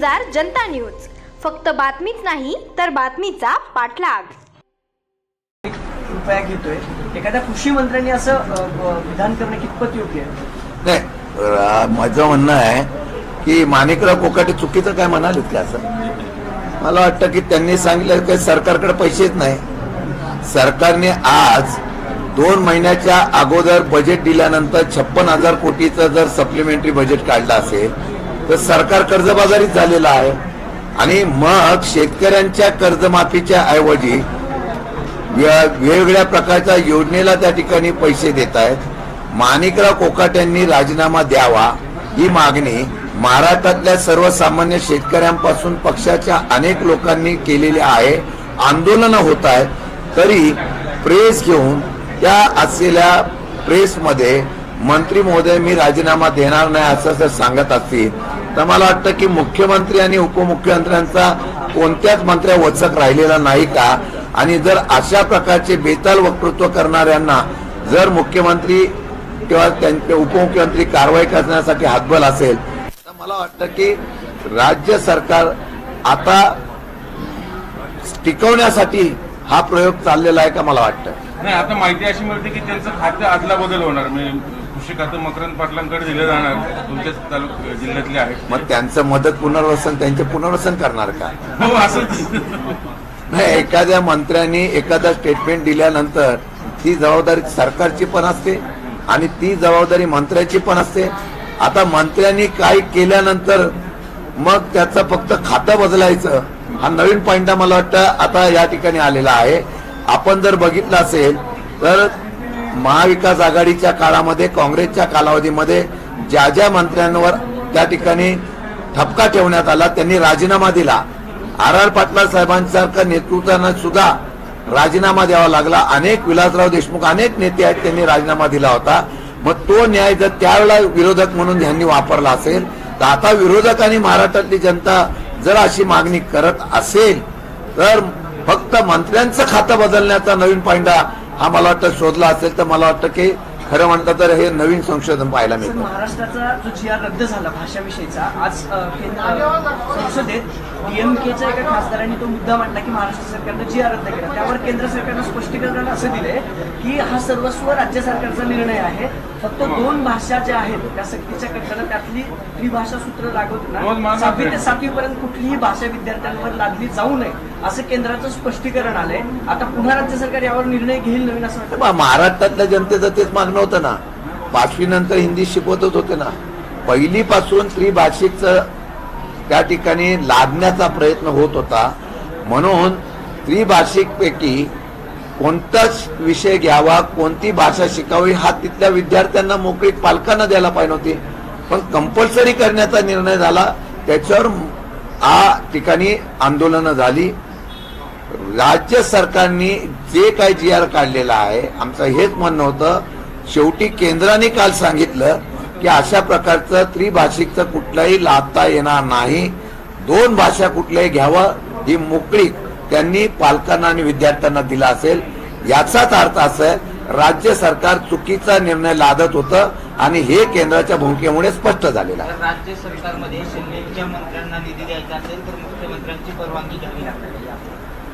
गुंजार जनता news. फक्त बातमीच नाही तर बातमीचा पाठलाग. रुपया घेतोय. एखाद्या कृषी मंत्र्यांनी असं विधान करणं कितपत योग्य आहे? नाही माझं म्हणणं आहे की माणिकराव कोकाटे चुकीचं काय म्हणालेत का असं? मला वाटतं की त्यांनी सांगितलं की सरकारकडे पैसेच नाही. सरकारने आज दोन महिन्याच्या अगोदर बजेट दिल्यानंतर छप्पन हजार कोटीचं जर सप्लिमेंटरी बजेट काढलं असेल तर सरकार कर्जबाजारीच झालेलं आहे. आणि मग शेतकऱ्यांच्या कर्जमाफीच्या ऐवजी वेगवेगळ्या प्रकारच्या योजनेला त्या ठिकाणी पैसे देत आहेत. माणिकराव कोकाट्यांनी राजीनामा द्यावा ही मागणी महाराष्ट्रातल्या सर्वसामान्य शेतकऱ्यांपासून पक्षाच्या अनेक लोकांनी केलेली आहे. आंदोलनं होत आहेत. तरी प्रेस घेऊन त्या असलेल्या प्रेसमध्ये मंत्री महोदय मी राजीनामा देणार नाही असं जर सांगत असतील तर मला वाटतं की मुख्यमंत्री आणि उपमुख्यमंत्र्यांचा कोणत्याच मंत्र्या वचक राहिलेला नाही का? आणि जर अशा प्रकारचे बेताल वक्तृत्व करणाऱ्यांना जर मुख्यमंत्री किंवा त्यांचे उपमुख्यमंत्री कारवाई करण्यासाठी हातबल असेल तर मला वाटतं की राज्य सरकार आता टिकवण्यासाठी हा प्रयोग चाललेला आहे का मला वाटतं? नाही आता माहिती अशी मिळते की त्यांचं खातं आदला बदल होणार म्हणजे कृषी खातं मकरंद पाटलांकडे दिलं जाणार तुमच्याच तालुक जिल्ह्यातले आहेत. मग त्यांचं मदत पुनर्वसन त्यांचे पुनर्वसन करणार का? हो असंच नाही एखाद्या मंत्र्यांनी एखादा स्टेटमेंट दिल्यानंतर ती जबाबदारी सरकारची पण असते आणि ती जबाबदारी मंत्र्याची पण असते. आता मंत्र्यांनी काय केल्यानंतर मग त्याचं फक्त खातं बदलायचं हा नवीन पॉइंट मला वाटतं आता या ठिकाणी आलेला आहे. आपण जर बघितलं असेल तर महाविकास आघाडीच्या काळामध्ये काँग्रेसच्या कालावधीमध्ये ज्या ज्या मंत्र्यांवर त्या ठिकाणी ठपका ठेवण्यात आला त्यांनी राजीनामा दिला. आर आर पाटला साहेबांसारख्या नेतृत्वानं सुद्धा राजीनामा द्यावा लागला. अनेक विलासराव देशमुख अनेक नेते आहेत त्यांनी राजीनामा दिला होता. मग तो न्याय जर त्यावेळेला विरोधक म्हणून यांनी वापरला असेल तर आता विरोधक आणि महाराष्ट्रातली जनता जर अशी मागणी करत असेल तर फक्त मंत्र्यांचं खातं बदलण्याचा नवीन पांडा हा मला वाटतं शोधला असेल तर मला वाटतं की खरं म्हणतं तर हे नवीन संशोधन पाहायला मिळतं. महाराष्ट्राचा जो जी आर रद्द झाला भाषाविषयीचा आज संसदेत डीएमकेच्या एका खासदारांनी तो मुद्दा मांडला की महाराष्ट्र सरकारनं जी आर रद्द केला. त्यावर केंद्र सरकारनं स्पष्टीकरण असं दिलंय की हा सर्वस्व राज्य सरकारचा निर्णय आहे. फक्त दोन भाषा ज्या आहेत त्या सक्तीच्या कक्षानं त्यातली त्रिभाषा सूत्र लागू रोज ना नाही. ते सातवी पर्यंत कुठलीही भाषा विद्यार्थ्यांवर लादली जाऊ नये. असं केंद्राचं स्पष्टीकरण आलंय. आता पुन्हा राज्य सरकार यावर निर्णय घेईल नवीन असं बा, महाराष्ट्रातल्या जनतेचं तेच मागणं होतं ना. पाचवी नंतर हिंदी शिकवतच होते ना. पहिलीपासून त्रिभाषिकचं त्या ठिकाणी लादण्याचा प्रयत्न होत होता. म्हणून त्रिभाषिक पैकी कोणताच विषय घ्यावा कोणती भाषा शिकावी हा तिथल्या विद्यार्थ्यांना मोकळी पालकांना द्यायला पाहिजे होती. पण कंपल्सरी करण्याचा निर्णय झाला. त्याच्यावर आ ठिकाणी आंदोलनं झाली. राज्य सरकारने जे काही जी आर काढलेला आहे आमचं हेच म्हणणं होतं शेवटी केंद्राने काल सांगितलं की अशा प्रकारचं त्रिभाषिकचं कुठलंही लादता येणार नाही. दोन भाषा कुठल्याही घ्यावं ही मोकळी त्यांनी पालकांना आणि विद्यार्थ्यांना दिला असेल. याचाच अर्थ असं राज्य सरकार चुकीचा निर्णय लादत होतं आणि हे केंद्राच्या भूमिकेमुळे स्पष्ट झालेलं आहे. राज्य सरकारमध्ये शिंदेच्या मंत्र्यांना निधी द्यायचा असेल तर मुख्यमंत्र्यांची परवानगी घ्यावी लागते.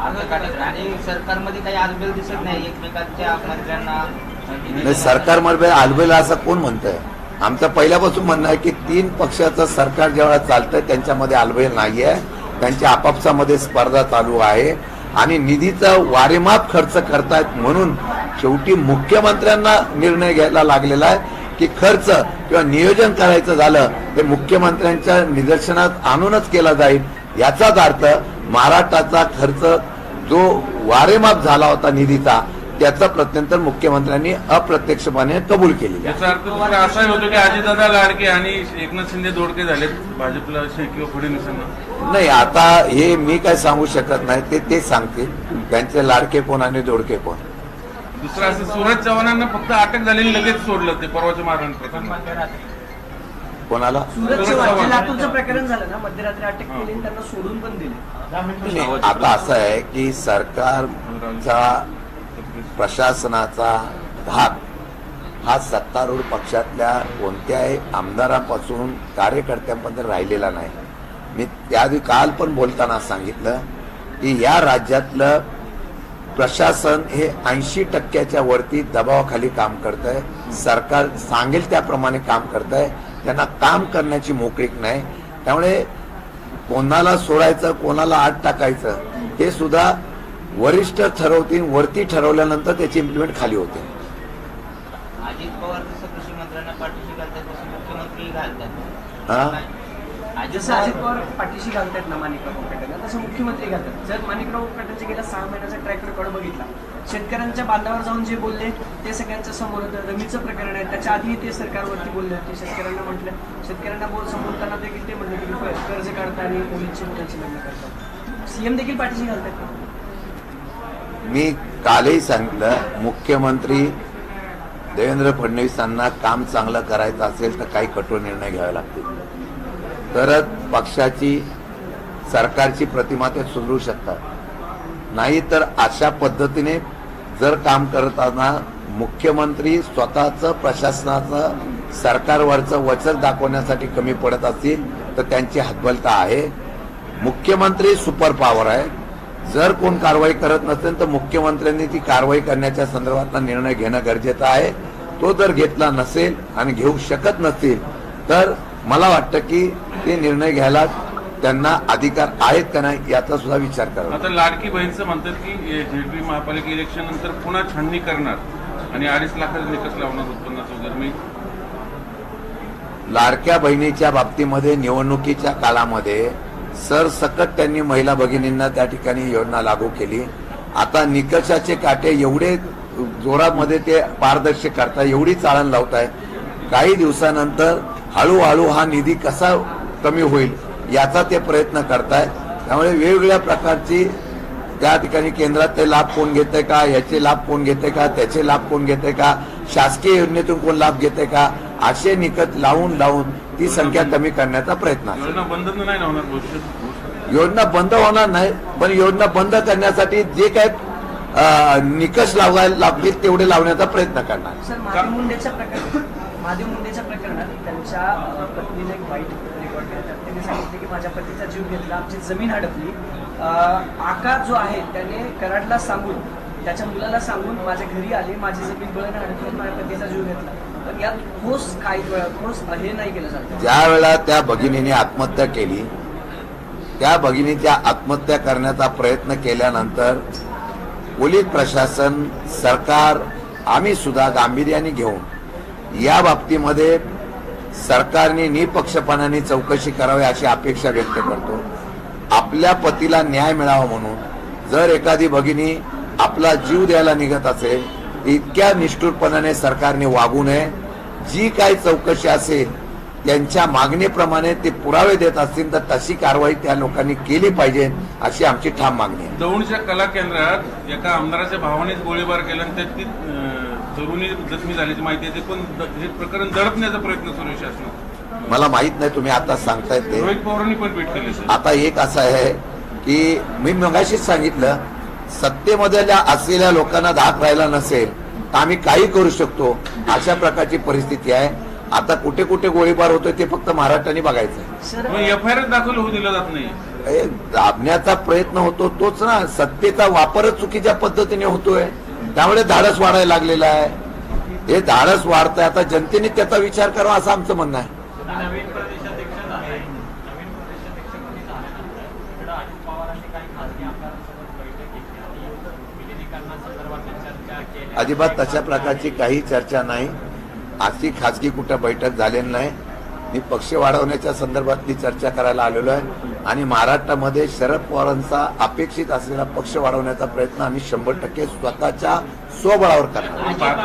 आणि सरकारमध्ये काही दिसत नाही. एकमेकांच्या मंत्र्यांना सरकारमध्ये आलबेल असं कोण म्हणतंय? आमचं पहिल्यापासून म्हणणं आहे की तीन पक्षाचं सरकार जेव्हा चालतंय त्यांच्यामध्ये आलबेल आहे त्यांच्या आपापसामध्ये स्पर्धा चालू आहे. आणि निधीचा वारेमाप खर्च करतायत म्हणून शेवटी मुख्यमंत्र्यांना निर्णय घ्यायला लागलेला आहे की खर्च किंवा नियोजन करायचं झालं ते मुख्यमंत्र्यांच्या निदर्शनात आणूनच केला जाईल. याचाच अर्थ महाराष्ट्राचा खर्च जो वारेमाप झाला होता निधीचा त्याचा प्रत्यंतर मुख्यमंत्र्यांनी अप्रत्यक्षपणे कबूल आहे. याचा अर्थ दुसरा असाही होतो की अजितदादा लाडके आणि एकनाथ शिंदे दोडके झालेत भाजपला असे किंवा फडणवीसांना नाही आता हे मी काय सांगू शकत नाही ते ते सांगतील. त्यांचे लाडके कोण आणि दोडके कोण? दुसरं असं सूरज चव्हाणांना फक्त अटक झालेली लगेच सोडलं ते परवाच्या मध्यरात्री कोणाला? सुरत सुरत चव्हाण. लातूरचं प्रकरण झालं ना मध्यरात्री अटक केली आणि त्यांना सोडून पण दिले. नाही, आता असं आहे की सरकारचा प्रशासनाचा धाक हा सत्तारूढ पक्षातल्या कोणत्याही आमदारापासून कार्यकर्त्यांपर्यंत राहिलेला नाही. मी त्याआधी काल पण बोलताना सांगितलं की या राज्यातलं प्रशासन हे ऐंशी टक्क्याच्या वरती दबावाखाली काम करत आहे सरकार सांगेल त्याप्रमाणे काम करत आहे त्यांना काम करण्याची मोकळीक नाही. त्यामुळे कोणाला सोडायचं कोणाला आत टाकायचं हे सुद्धा वरिष्ठ ठरवतील. वरती ठरवल्यानंतर त्याची इम्प्लिमेंट खाली होते. अजित पवार जसं कृषी मंत्र्यांना पाठीशी घालतात तसं मुख्यमंत्री घालतात. हा? अजित जसं पवार अजित पवार पाठीशी घालतात ना माणिकराव कोकाटेला तसं मुख्यमंत्री घालतात. जर माणिकराव कोकाटेचा गेल्या सहा महिन्याचा ट्रॅक रेकॉर्ड बघितला शेतकऱ्यांच्या बांधावर जाऊन जे बोलले ते सगळ्यांच्या समोर होतं. रमीचं प्रकरण आहे. त्याच्या आधी ते सरकारवरती बोलले होते. शेतकऱ्यांना म्हटलं शेतकऱ्यांना बोल संबोधताना देखील ते म्हणले की कर्ज काढता आणि मुलींची मुलांची लग्न करतात. सीएम देखील पाठीशी घालतात मी कालही सांगितलं मुख्यमंत्री देवेंद्र फडणवीसांना काम चांगलं करायचं असेल तर काही कठोर निर्णय घ्यावे लागतील. तरच पक्षाची सरकारची प्रतिमा ते सुधरू शकतात. नाही तर अशा पद्धतीने जर काम करताना मुख्यमंत्री स्वतःचं प्रशासनाचं सरकारवरचं वचक दाखवण्यासाठी कमी पडत असतील तर त्यांची हतबलता आहे. मुख्यमंत्री सुपर पॉवर आहे. जर कोण कारवाई करत नसेल तर मुख्यमंत्र्यांनी ती कारवाई करण्याच्या संदर्भातला निर्णय घेणं गरजेचं आहे. तो जर घेतला नसेल आणि घेऊ शकत नसतील तर मला वाटतं की ते निर्णय घ्यायला त्यांना अधिकार आहेत का नाही याचा सुद्धा विचार करावा आता लाडकी बहीणचं म्हणतात की झेडपी महापालिका इलेक्शन नंतर पुन्हा छाननी करणार आणि अडीच लाखाचा निकष लावणार उत्पन्नाचं वगैरे मी. लाडक्या बहिणीच्या बाबतीमध्ये निवडणुकीच्या काळामध्ये सरसकट त्यांनी महिला भगिनींना त्या ठिकाणी योजना लागू केली. आता निकषाचे काटे एवढे जोरामध्ये ते पारदर्शक करताय एवढी चाळण लावताय. काही दिवसानंतर हळूहळू हा निधी कसा कमी होईल याचा ते प्रयत्न करताय. त्यामुळे वेगवेगळ्या प्रकारची त्या ठिकाणी केंद्रात ते लाभ कोण घेते का याचे लाभ कोण घेते का त्याचे लाभ कोण घेते का शासकीय योजनेतून कोण लाभ घेते का असे निकष लावून लावून ती संख्या कमी करण्याचा प्रयत्न योजना बंद होणार भविष्यात? योजना बंद होणार नाही पण योजना बंद करण्यासाठी जे काय निकष लावायला लागतील तेवढे लावण्याचा प्रयत्न करणार. महादेव मुंडेच्या प्रकरणात महादेव मुंडेच्या प्रकरणात त्यांच्या पत्नीने एक वाईट त्यांनी सांगितले की माझ्या पतीचा जीव घेतला आमची जमीन हडपली. अ, जो आहे त्याने कराडला सांगून त्याच्या मुलाला सांगून माझ्या घरी आले माझी जमीन बळण हडपली माझ्या पतीचा जीव घेतला. पण यात ठोस काय ठोस हे नाही केलं जात. ज्या वेळा त्या भगिनीने आत्महत्या केली त्या भगिनीच्या आत्महत्या करण्याचा प्रयत्न केल्यानंतर पोलीस प्रशासन सरकार आम्ही सुद्धा गांभीर्याने घेऊन या बाबतीमध्ये सरकारने निपक्षपणाने चौकशी करावी अशी अपेक्षा व्यक्त करतो. आपल्या पतीला न्याय मिळावा म्हणून जर एखादी भगिनी आपला जीव द्यायला निघत असेल इतक्या निष्ठुरपणाने सरकारने वागू नये. जी काही चौकशी असेल त्यांच्या मागणीप्रमाणे ते पुरावे देत असतील तर तशी कारवाई त्या लोकांनी केली पाहिजे अशी आमची ठाम मागणी आहे. दौंडच्या कला केंद्रात एका आमदाराच्या भावानेच गोळीबार केला आणि तरुणी जखमी झाल्याची माहिती आहे ते पण द- हे प्रकरण दडपण्याचा प्रयत्न सुरू आहे शासनात. मला माहीत नाही तुम्ही आता सांगताय ते. रोहित पवारांनी पण ट्विट केले सर. आता एक असं आहे की मी मगाशीच सांगितलं सत्तेमध्ये असलेल्या लोकांना धाक राहिला नसेल तर आम्ही काही करू शकतो. अशा प्रकारची परिस्थिती आहे. आता कुठे कुठे गोळीबार होतोय ते फक्त महाराष्ट्राने बघायचं मग एफ आय आर दाखल होऊ दिला जात नाही. हे दाबण्याचा प्रयत्न होतो तोच ना. सत्तेचा वापरच चुकीच्या पद्धतीने होतोय. त्यामुळे धाडस वाढायला लागलेला आहे. हे धाडस वाढतंय. आता जनतेने त्याचा विचार करावा असं आमचं म्हणणं आहे. अजिबात तशा प्रकारची काही चर्चा नाही. अशी खाजगी कुठं बैठक झालेली नाही. मी पक्ष वाढवण्याच्या संदर्भातली चर्चा करायला आलेलो आहे. आणि महाराष्ट्रामध्ये शरद पवारांचा अपेक्षित असलेला पक्ष वाढवण्याचा प्रयत्न आम्ही शंभर टक्के स्वतःच्या स्वबळावर करणार एक एक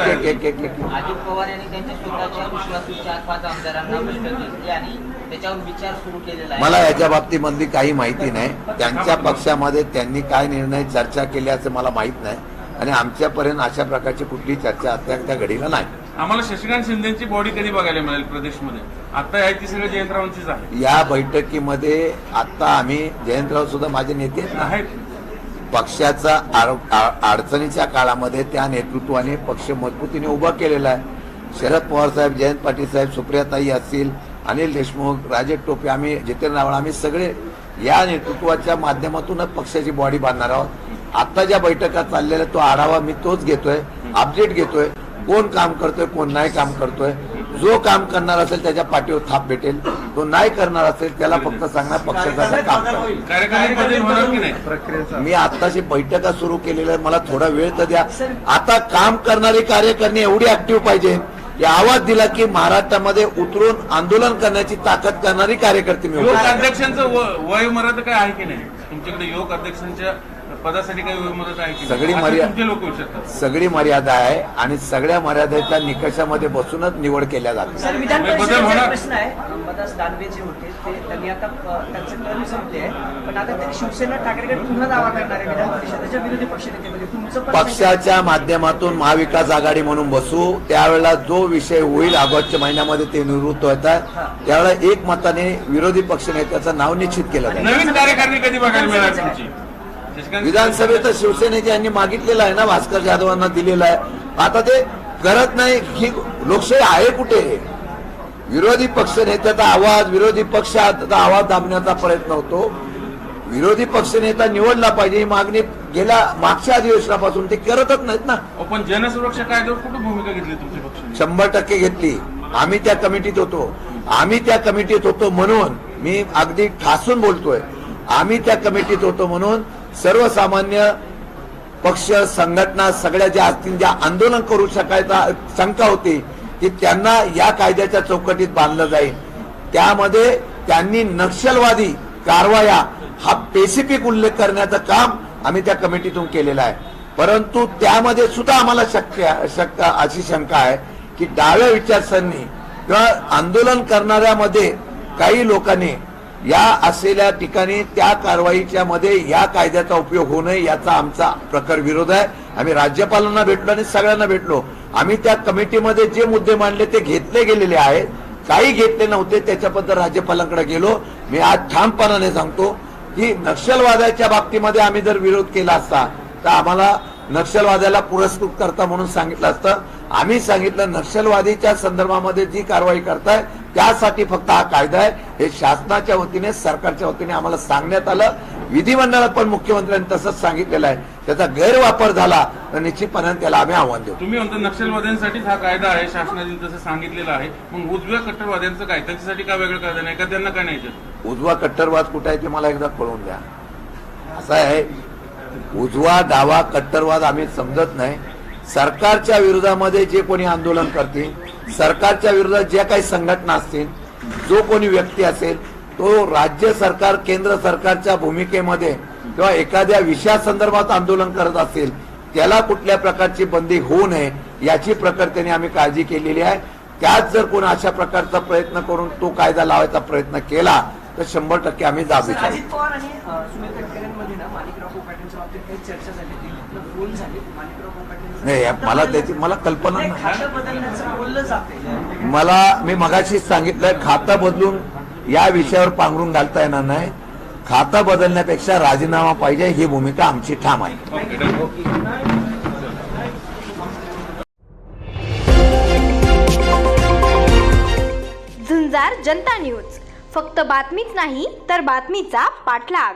आहे. एक एक एक. अजित पवार यांनी त्यांच्या स्वतःच्या विश्वासू चार पाच आमदारांना बैठक घेतली आणि त्याच्यावर विचार सुरू केलेला आहे. मला याच्या बाबतीमधली काही माहिती नाही. त्यांच्या पक्षामध्ये त्यांनी काय निर्णय चर्चा केल्याचं मला माहीत नाही. आणि आमच्यापर्यंत अशा प्रकारची कुठली चर्चा आता त्या घडीला नाही. आम्हाला शशिकांत शिंदेची बॉडी कधी बघायला मिळेल प्रदेशमध्ये? आता आहे ती सगळं जयंतरावांचीच आहे. या बैठकीमध्ये आता आम्ही जयंतराव सुद्धा माझे नेते आहेत पक्षाचा अडचणीच्या काळामध्ये त्या नेतृत्वाने पक्ष मजबूतीने उभा केलेला आहे. शरद पवार साहेब जयंत पाटील साहेब सुप्रियाताई असतील अनिल देशमुख राजेश टोपे आम्ही जितेंद्र रावळ आम्ही सगळे या नेतृत्वाच्या माध्यमातूनच पक्षाची बॉडी बांधणार आहोत. आता ज्या बैठका चाललेल्या तो आढावा मी तोच घेतोय अपडेट घेतोय. कोण काम करतोय कोण नाही काम करतोय. जो काम करणार असेल त्याच्या पाठीवर थाप भेटेल. तो नाही करणार असेल त्याला फक्त सांगणार पक्षाचं काम मी आताची बैठका सुरू केलेल्या आहे. मला थोडा वेळ तर द्या. आता काम करणारी कार्यकर्णी एवढी ऍक्टिव्ह पाहिजे. की आवाज दिला की महाराष्ट्रामध्ये उतरून आंदोलन करण्याची ताकद करणारी कार्यकर्ते मी. अध्यक्षांचं वय मर्यादा काय आहे की नाही? तुमच्याकडे युवक अध्यक्षांच्या पदासाठी काही मर्यादा आहे की? सगळी असं मर्या- तुमचे लोक सगळी मर्यादा आहे आणि सगळ्या मर्यादेच्या निकषामध्ये बसूनच निवड केल्या जाते. सर विधान परिषदेचा प्रश्न आहे. अंबादास दानवे जे होते. ते त्यांनी आता अ, त्यांचं टर्म संपले आहे पण आता ते शिवसेना ठाकरेकडे पुन्हा दावा करणार आहे विधान परिषदेच्या विरोधी पक्षनेतेमध्ये तुमचं पण पक्षाच्या माध्यमातून महाविकास आघाडी म्हणून बसू त्यावेळेला जो विषय होईल ऑगस्टच्या महिन्यामध्ये ते निवृत्त होत आहे त्यावेळेला एक मताने विरोधी पक्षनेत्याचं नाव निश्चित केलं जाईल. नवीन कार्यकारिणी कधी बघायला मिळाली तुमची? विधानसभेत शिवसेनेचे यांनी मागितलेलं आहे ना भास्कर जाधवांना दिलेलं आहे. आता ते करत नाही. ही लोकशाही आहे कुठे? विरोधी पक्ष नेत्याचा आवाज विरोधी पक्षाचा आवाज दाबण्याचा प्रयत्न होतो. विरोधी पक्षनेता निवडला पाहिजे ही मागणी गेल्या मागच्या अधिवेशनापासून ते करतच नाहीत ना. पण जनसुरक्षा कायद्यावर कुठं भूमिका घेतली तुमच्या पक्षाने? शंभर टक्के घेतली. आम्ही त्या कमिटीत होतो. आम्ही त्या कमिटीत होतो म्हणून मी अगदी ठासून बोलतोय. आम्ही त्या कमिटीत होतो म्हणून सर्वसामान्य पक्ष संघटना सगळ्या ज्या असतील ज्या आंदोलन करू शकायचा शंका होती की त्यांना या कायद्याच्या चौकटीत बांधलं जाईल. त्यामध्ये त्यांनी नक्षलवादी कारवाया हा स्पेसिफिक उल्लेख करण्याचं काम आम्ही त्या कमिटीतून केलेलं आहे. परंतु त्यामध्ये सुद्धा आम्हाला शक्य शक्य अशी शंका आहे की डाव्या विचारसरणी किंवा आंदोलन करणाऱ्यामध्ये काही लोकांनी या असलेल्या ठिकाणी त्या कारवाईच्या मध्ये या कायद्याचा उपयोग होऊ नये याचा आमचा प्रखर विरोध आहे. आम्ही राज्यपालांना भेटलो आणि सगळ्यांना भेटलो. आम्ही त्या कमिटीमध्ये जे मुद्दे मांडले ते घेतले गेलेले आहेत. काही घेतले नव्हते त्याच्याबद्दल राज्यपालांकडे गेलो. मी आज ठामपणाने सांगतो की नक्षलवादाच्या बाबतीमध्ये आम्ही जर विरोध केला असता तर आम्हाला नक्षलवाद्याला पुरस्कृत करता म्हणून सांगितलं असतं. आम्ही सांगितलं नक्षलवादीच्या संदर्भामध्ये जी कारवाई करताय त्यासाठी फक्त हा कायदा आहे. हे शासनाच्या वतीने सरकारच्या वतीने आम्हाला सांगण्यात आलं. विधिमंडळात पण मुख्यमंत्र्यांनी तसंच सांगितलेलं आहे. त्याचा गैरवापर झाला तर निश्चितपणे त्याला आम्ही आव्हान देऊ. तुम्ही म्हणता नक्षलवाद्यांसाठीच हा कायदा आहे शासनाने तसं सांगितलेलं आहे. मग उजव्या कट्टरवाद्यांचं काय? त्यांच्यासाठी का वेगळा कायदा नाही? का त्यांना काय नाही? उजवा कट्टरवाद कुठे आहे ते मला एकदा कळवून द्या. असं आहे उजवा डावा कट्टरवाद आम्ही समजत नाही. सरकारच्या विरोधामध्ये जे कोणी आंदोलन करतील सरकारच्या विरोधात ज्या काही संघटना असतील जो कोणी व्यक्ती असेल तो राज्य सरकार केंद्र सरकारच्या भूमिकेमध्ये किंवा एखाद्या विषयासंदर्भात आंदोलन करत असेल त्याला कुठल्या प्रकारची बंदी होऊ नये याची प्रकर्तेने आम्ही काळजी केलेली आहे. त्यात जर कोणी अशा प्रकारचा प्रयत्न करून तो कायदा लावायचा प्रयत्न केला तर शंभर टक्के आम्ही जाब विचारू. नाही मला त्याची मला कल्पना नाही, मला मी मगाशीच सांगितलं खातं बदलून या विषयावर पांघरून घालता येणार नाही. खातं बदलण्यापेक्षा राजीनामा पाहिजे ही भूमिका आमची ठाम आहे. झुंजार जनता न्यूज. फक्त बातमीच नाही तर बातमीचा पाठलाग.